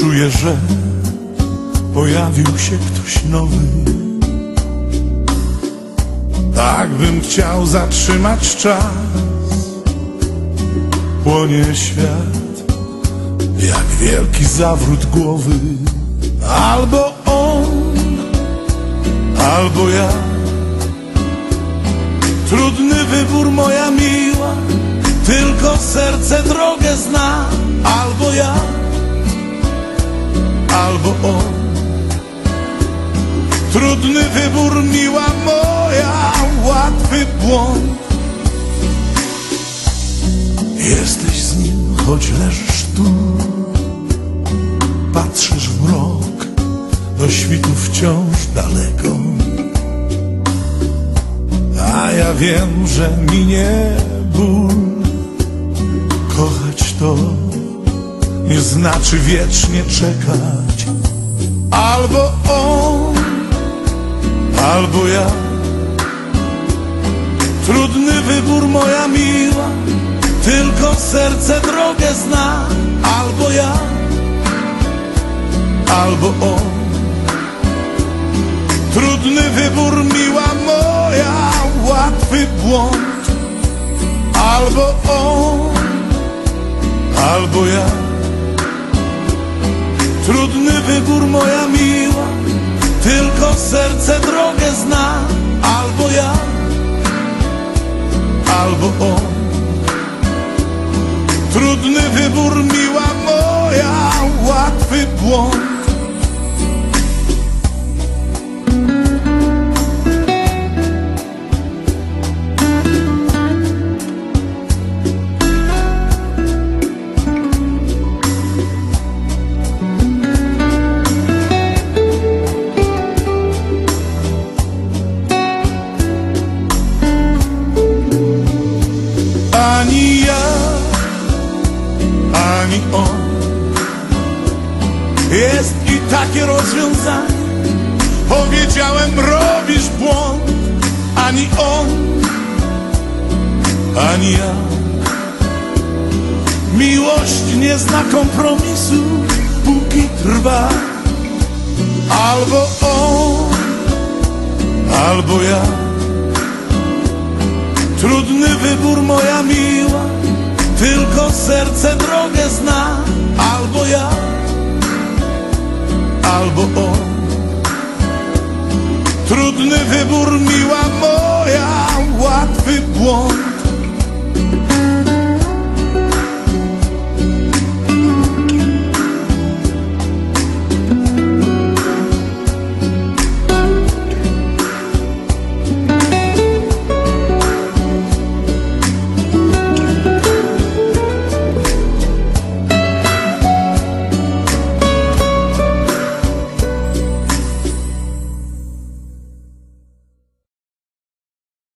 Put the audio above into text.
Czuję, że pojawił się ktoś nowy. Tak bym chciał zatrzymać czas. Płonie świat jak wielki zawrót głowy. Albo on, albo ja. Trudny wybór, moja miła. Tylko serce drogę zna. Albo ja, albo on. Trudny wybór, miła moja, łatwy błąd. Jesteś z nim, choć leżysz tu. Patrzysz w mrok, do świtu wciąż daleko. A ja wiem, że minie ból. Kochać to nie znaczy wiecznie czekać. Albo on, albo ja. Trudny wybór, moja miła. Tylko serce drogę zna. Albo ja, albo on. Trudny wybór, miła moja, łatwy błąd. Albo on, albo ja. Trudny wybór, moja miła. Tylko serce drogę zna. Albo ja, albo on. Trudny wybór, miła moja, łatwy błąd. Ani ja, ani on. Jest i takie rozwiązanie. Powiedziałem, robisz błąd. Ani on, ani ja. Miłość nie zna kompromisu, póki trwa. Albo on, albo ja. Trudny wybór, moja miła, tylko serce drogę zna. Albo ja, albo on. Trudny wybór, miła moja, łatwy błąd.